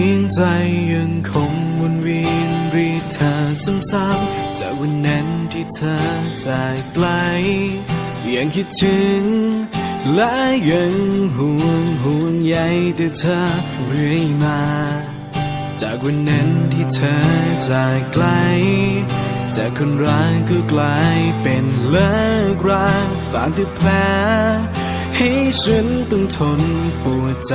ียงใจยังคงวนเวียนรีเธอซ้ำๆจากวันนั้นที่เธอจากไกล ยังคิดถึง และยังห่วงห่วงใยแต่เธอเรื่อยมา จากวันนั้นที่เธอจากไกล จากคนรักก็กลายเป็นเลิกรักฝากแต่แผลให้ฉันต้องทนปวดใจ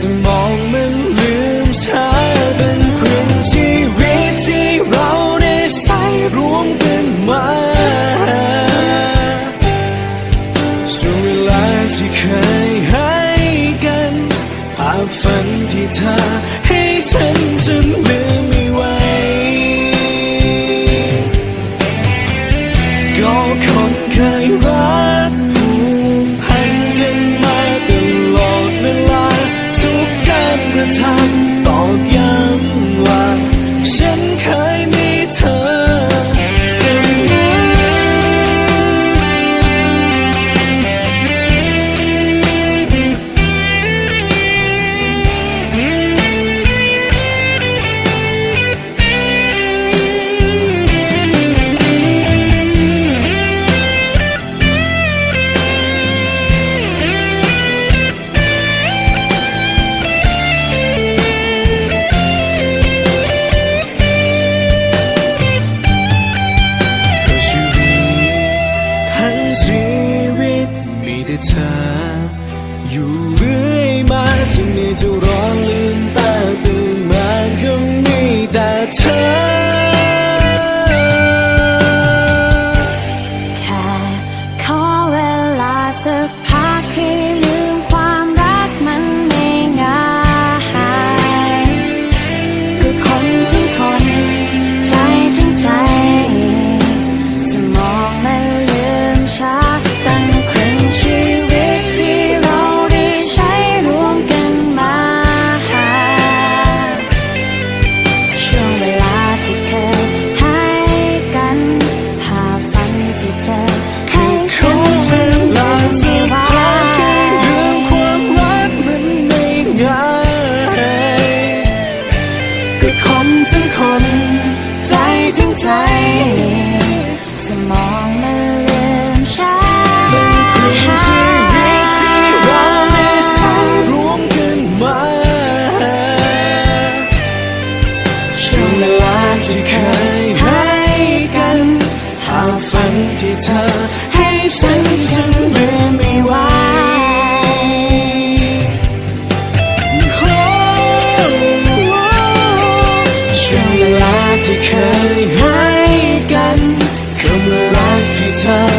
สมองมันลืมช้าเป็นครึ่งชีวิตที่เราได้ใช้ร่วมกันมาช่วงเวลาที่เคยให้กันภาพฝันที่เธอให้ฉันจนลืมไม่ไหวก็คนเคยรักผูก ทำต่อ เธอ อยู่เรื่อยมาถึงนี่จะร้องลืมตาตื่นมาก็มีแต่เธอ แค่ขอเวลาสักพักให้ลืมคว มองมันลืมช้าเป็นครึ่งชีวิตที่เราได้ใช้ร่วมกันมาช่วงเวลาที่เคยให้กันภาพฝันที่เธอให้ฉันฉันลืมไม่ไหวโอ้ช่วงเวลาที่เคยให้ 吉他。